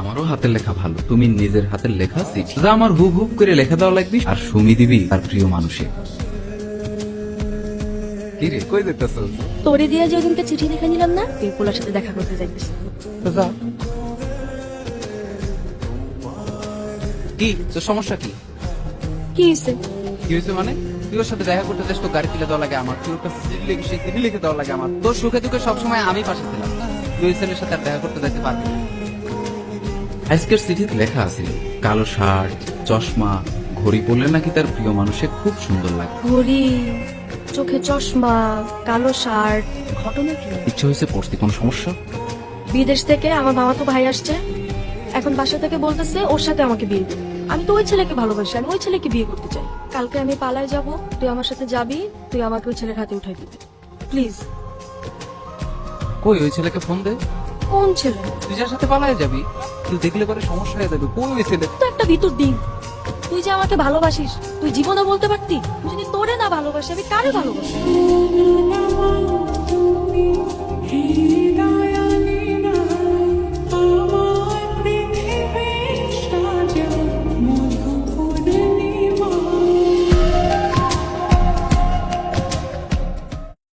আমারও হাতের লেখা ভালো। তুমি নিজের হাতের লেখা চিঠি যা আমার হুব হুব করে লেখা দেওয়া লাগবি। আর সুমি দিবি তার প্রিয় মানুষে। কি কই যেতেছ? তোরে দিয়ে যে ওদিনকে চিঠি লিখে নিলাম না এই পোলার সাথে দেখা করতে যাইতেছি কি তোর সমস্যা কি? কি হয়েছে কি হয়েছে মানে? তুই সাথে দেখা করতে চাস তো গাড়ি তুলে দেওয়া লাগে আমার তুই কাছে চিঠি লিখে সেই চিঠি লিখে দেওয়া লাগে আমার। তোর সুখে দুঃখে সবসময় আমি পাশে ছিলাম। তুই ওই ছেলের সাথে আর দেখা করতে যাইতে পারবি না। আজকের চিঠিতে লেখা আছে কালো শার্ট চশমা ঘড়ি পরলে নাকি তার প্রিয় মানুষে খুব সুন্দর লাগে। ঘড়ি চোখে চশমা কালো শার্ট ঘটনা কি? ইচ্ছে হয়েছে পড়তে কোনো সমস্যা? বিদেশ থেকে আমার মামা তো ভাই আসছে। এখন বাসা থেকে বলতেছে ওর সাথে আমাকে বিয়ে দিবে আমি তো ওই ছেলেকে ভালোবাসি আমি ওই ছেলেকে বিয়ে করতে চাই। কালকে আমি পালায় যাব তুই আমার সাথে যাবি তুই আমাকে ওই ছেলের হাতে উঠাই দিবি। প্লিজ কই ওই ছেলেকে ফোন দে। কোন ছেলে? তুই যার সাথে পালায় যাবি তুই দেখলে পরে সমস্যা হয়ে যাবে। কই ওই ছেলে? তো একটা ভিতর দিন। তুই যে আমাকে ভালোবাসিস তুই জীবনে বলতে পারতি। তুই যদি তোরে না ভালোবাসি আমি কারে ভালোবাসি?